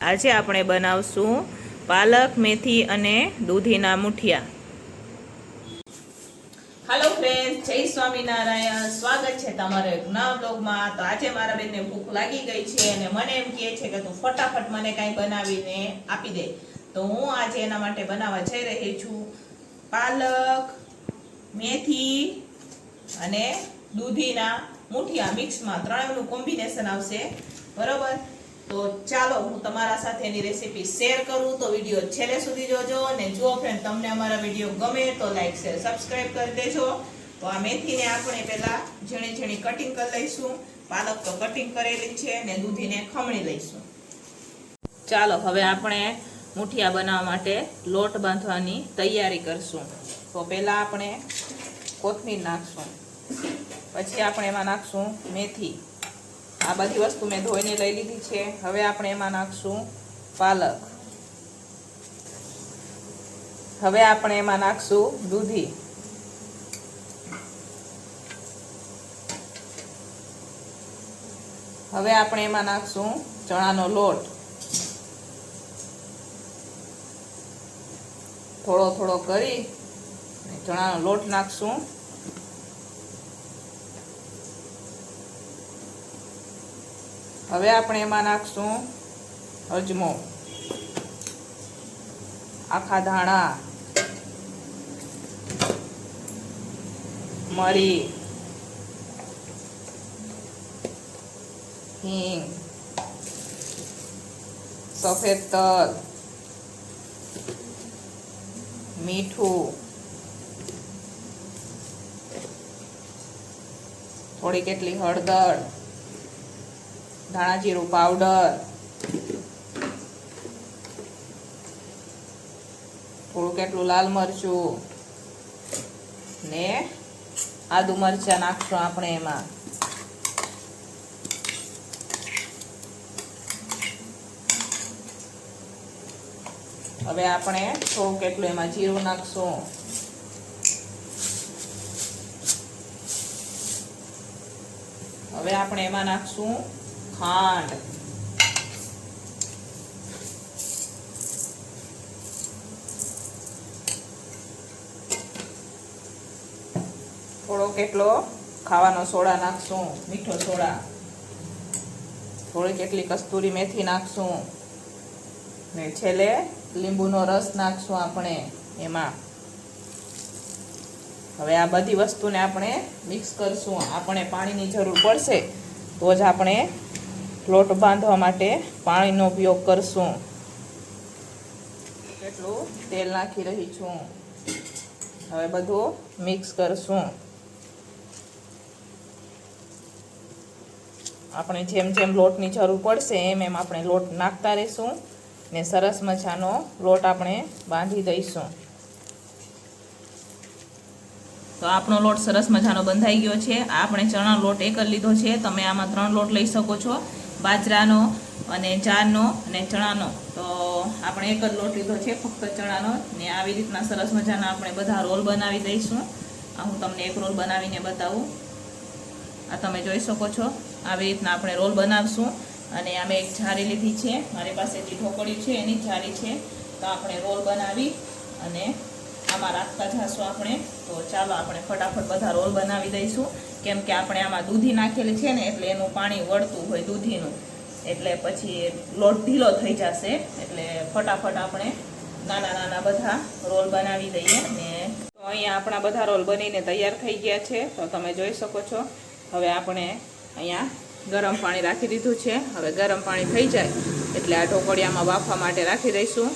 આજે આપણે બનાવશું પાલક, મેથી અને દૂધીના મુઠિયા. હાલો ફ્રેન્ડ જય સ્વામિનારાયણ. સ્વાગત છે તમારે નવા બ્લોગમાં તો આજે મારા બેનને ભૂખ લાગી ગઈ છે અને મને એમ કહે છે કે તું ફટાફટ મને કાંઈ બનાવીને આપી દે. તો હું આજે એના માટે બનાવવા જઈ રહી છું. પાલક, મેથી અને દૂધીના મુઠિયા. મિક્સમાં ત્રણેયનું કોમ્બિનેશન આવશે. બરોબર? તો ચાલો હું તમારા સાથે એની રેસીપી શેર કરું. તો વીડિયો છેલ્લે સુધી જોજો અને જુઓ ફ્રેન્ડ તમને અમારા વીડિયો ગમે તો લાઈક શેર સબસ્ક્રાઈબ કરી દેજો. તો આ મેથીને આપણે પહેલા ઝીણી ઝીણી કટિંગ કરી લઈશું. પાલક તો કટિંગ કરેલી છે અને દૂધીને ખમણી લઈશું. ચાલો હવે આપણે મુઠિયા બનાવવા માટે લોટ બાંધવાની તૈયારી કરશું. તો પહેલાં આપણે કોથમીર નાખશું. પછી આપણે એમાં નાખશું મેથી. આ બધી વસ્તુ મેં ધોઈને લઈ લીધી છે. હવે આપણે એમાં નાખશું પાલક. હવે આપણે એમાં નાખશું દૂધી. હવે આપણે એમાં નાખશું ચણાનો લોટ. થોડો થોડો કરી ચણાનો લોટ નાખશું. હવે આપણે એમાં નાખશું અજમો. આખા ધાણા. મરી. હિંગ. સફેદ તલ. મીઠું. થોડી કેટલી હળદર. ધાણા જીરું પાવડર થોડું કેટલું લાલ મરચું ને આદુ મરચા નાખશું આપણે એમાં. હવે આપણે થોડું કેટલું એમાં જીરું નાખશું. હવે આપણે એમાં નાખશું ખાંડ. થોડો કેટલો? ખાવાનો સોડા નાખશું, મીઠો સોડા. થોડી કેટલી કસ્તુરી મેથી નાખશું. ને છેલ્લે લીંબુનો રસ નાખશું આપણે એમાં. હવે આ બધી વસ્તુને આપણે મિક્સ કરશું. આપણે પાણીની જરૂર પડશે તો જ આપણે લોટ બાંધવા માટે પાણીનો ઉપયોગ કરશું. એટલું તેલ નાખી રહી છું. હવે બધું મિક્સ કરશું. આપણે જેમ જેમ લોટની જરૂર પડશે એમ એમ આપણે લોટ નાખતા રહીશું ને સરસ મજાનો લોટ આપણે બાંધી દઈશું. તો આપણો લોટ સરસ મજાનો બંધાઈ ગયો છે. આપણે ચણા લોટ એક લીધો છે. તમે આમાં ત્રણ લોટ લઈ શકો છો. બાજરાનો અને જારનો અને ચણાનો. તો આપણે એક જ લોટ લીધો છે, ફક્ત ચણાનો ને આવી રીતના સરસ મજાના આપણે બધા રોલ બનાવી દઈશું. આ હું તમને એક રોલ બનાવીને બતાવું. આ તમે જોઈ શકો છો. આવી રીતના આપણે રોલ બનાવશું. અને અમે એક જારી લીધી છે. મારી પાસે જે ઢોકળી છે, એની જારી છે. તો આપણે રોલ બનાવી અને આમાં રાખતા જઈશું આપણે. તો ચાલો આપણે ફટાફટ બધા રોલ બનાવી દઈશું. કેમ કે આપણે આમાં દૂધી નાખેલી છે ને, એટલે એનું પાણી વળતું હોય દૂધીનું. એટલે પછી લોટ ઢીલો થઈ જશે. એટલે ફટાફટ આપણે નાના નાના બધા રોલ બનાવી દઈએ ને. અહીંયા આપણા બધા રોલ બનીને તૈયાર થઈ ગયા છે. તો તમે જોઈ શકો છો. હવે આપણે અહીંયા ગરમ પાણી રાખી દીધું છે. હવે ગરમ પાણી થઈ જાય એટલે આ ઢોકળિયામાં બાફવા માટે રાખી દઈશું.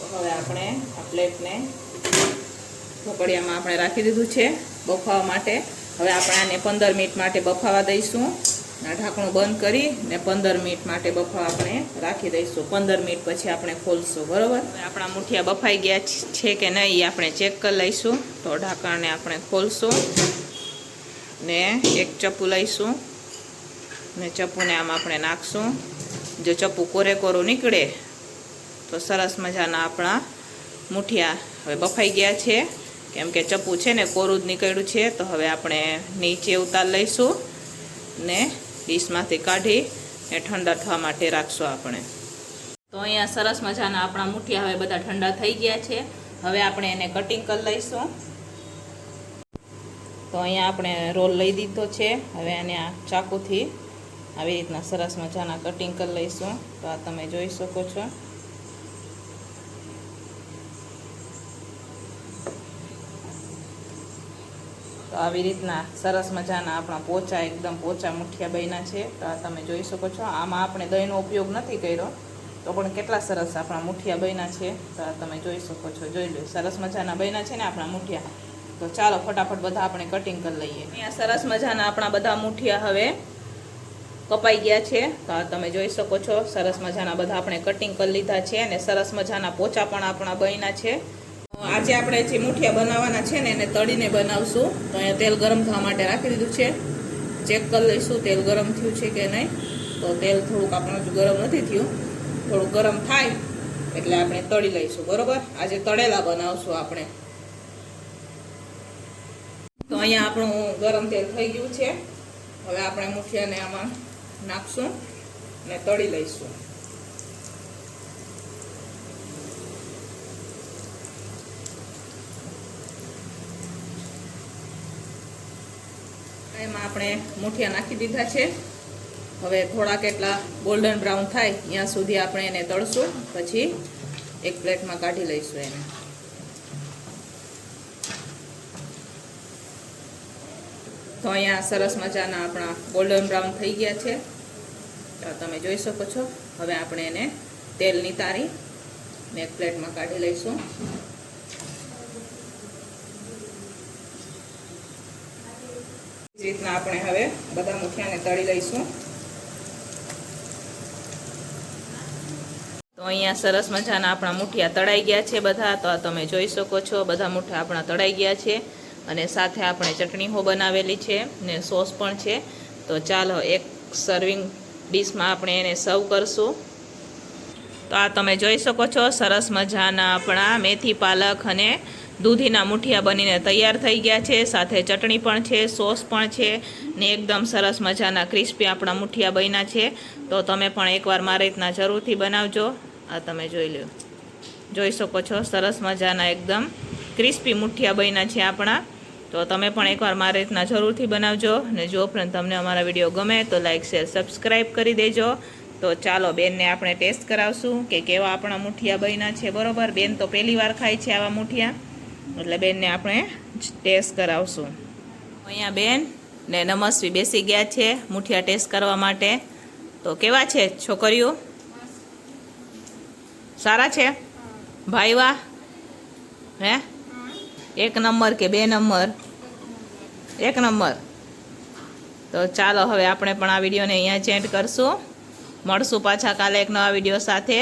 હવે આપણે આ પ્લેટને ઢોકળિયામાં આપણે રાખી દીધું છે બફાવા માટે. હવે આપણે આને પંદર મિનિટ માટે બફાવા દઈશું. ઢાંકણું બંધ કરી ને પંદર મિનિટ માટે બફાવા આપણે રાખી દઈશું. પંદર મિનિટ પછી આપણે ખોલશું, બરાબર? આપણા મુઠિયા બફાઈ ગયા છે કે નહીં આપણે ચેક કરી લઈશું. તો ઢાંકણને આપણે ખોલશું ને એક ચપ્પુ લઈશું ને ચપ્પુને આમ આપણે નાખશું. જો ચપ્પુ કોરે કોરું નીકળે તો સરસ મજાના આપણા મુઠિયા હવે બફાઈ ગયા છે. કેમ કે ચપ્પુ છે ને કોરું જ નીકળ્યું છે, તો હવે આપણે નીચે ઉતાર લઈશું ને ડીશમાંથી કાઢી ને ઠંડા થવા માટે રાખશું આપણે. તો અહીંયા સરસ મજાના આપણા મુઠિયા હવે બધા ઠંડા થઈ ગયા છે. હવે આપણે એને કટિંગ કરી લઈશું. તો અહીંયા આપણે રોલ લઈ દીધો છે. હવે એને આ ચાકુથી આવી રીતના સરસ મજાના કટિંગ કરી લઈશું. તો આ તમે જોઈ શકો છો. તો આવી રીતના સરસ મજાના આપણા પોચા એકદમ પોચા મુઠિયા બન્યા છે. તો આ તમે જોઈ શકો છો, આમાં આપણે દહીંનો ઉપયોગ નથી કર્યો, તો પણ કેટલા સરસ આપણા મુઠિયા બન્યા છે. તો આ તમે જોઈ શકો છો, જોઈ લો, સરસ મજાના બન્યા છે ને આપણા મુઠિયા. તો ચાલો ફટાફટ બધા આપણે કટિંગ કરી લઈએ. અહીંયા સરસ મજાના આપણા બધા મુઠિયા હવે કપાઈ ગયા છે. તો આ તમે જોઈ શકો છો, સરસ મજાના બધા આપણે કટિંગ કરી લીધા છે અને સરસ મજાના પોચા પણ આપણા બન્યા છે. આજે આપણે જે મુઠિયા બનાવવાના છે ને એને તળીને બનાવશું. તો અહીંયા તેલ ગરમ થવા માટે રાખી દીધું છે. ચેક કરી લઈશું તેલ ગરમ થયું છે કે નહીં. તો તેલ થોડુંક આપણું હજુ ગરમ નથી થયું. થોડું ગરમ થાય એટલે આપણે તળી લઈશું, બરોબર? આજે તળેલા બનાવશું આપણે. તો અહીંયા આપણું ગરમ તેલ થઈ ગયું છે. હવે આપણે મુઠિયાને આમાં નાખશું અને તળી લઈશું. એમાં આપણે મૂઠિયા નાખી દીધા છે. હવે થોડા કેટલા ગોલ્ડન બ્રાઉન થાય, ત્યાં સુધી આપણે એને તળશું, પછી એક પ્લેટમાં કાઢી લઈશું એને. તો અહીંયા સરસ મજાના આપણા ગોલ્ડન બ્રાઉન થઈ ગયા છે. તમે જોઈ શકો છો. હવે આપણે એને તેલ નિતારી ને એક પ્લેટમાં કાઢી લઈશું. રીતના આપણે હવે બધા મુઠિયાને તળી લઈશું. અહીંયા સરસ મજાના આપણા મુઠિયા તળાઈ ગયા છે બધા. તો આ તમે જોઈ શકો છો, બધા મુઠ્ઠા આપણા તળાઈ ગયા છે. અને સાથે આપણે ચટણી હો બનાવેલી છે ને સોસ પણ છે. તો ચાલો એક સર્વિંગ ડીશમાં આપણે એને સર્વ કરશું. તો આ તમે જોઈ શકો છો, સરસ મજાના આપણા મેથી પાલક અને દૂધીના મુઠિયા બનીને તૈયાર થઈ ગયા છે. સાથે ચટણી પણ છે, સોસ પણ છે ને એકદમ સરસ મજાના ક્રિસ્પી આપણા મુઠિયા બન્યા છે. તો તમે પણ એકવાર મારી રીતના જરૂરથી બનાવજો. આ તમે જોઈ લો જોઈ શકો છો, સરસ મજાના એકદમ ક્રિસ્પી મુઠિયા બન્યા છે આપણા. તો તમે પણ એકવાર મારી રીતના જરૂરથી બનાવજો. ને જો પણ તમને અમારા વીડિયો ગમે તો લાઇક શેર સબસ્ક્રાઈબ કરી દેજો. તો ચાલો બેનને આપણે ટેસ્ટ કરાવશું કે કેવા આપણા મુઠિયા બન્યા છે. બરોબર? બેન તો પહેલી વાર ખાય છે આવા મુઠિયા. એટલે બેનને આપણે ટેસ્ટ કરાવશું. અહીંયા બેન ને નમસ્વી બેસી ગયા છે મુઠિયા ટેસ્ટ કરવા માટે. તો કેવા છે છોકરીઓ? સારા છે? ભાઈ વા હે? એક નંબર કે બે નંબર? એક નંબર. તો ચાલો હવે આપણે પણ આ વિડીયોને અહીંયા ચેન્જ કરશું. મળશું પાછા કાલે એક નવા વીડિયો સાથે.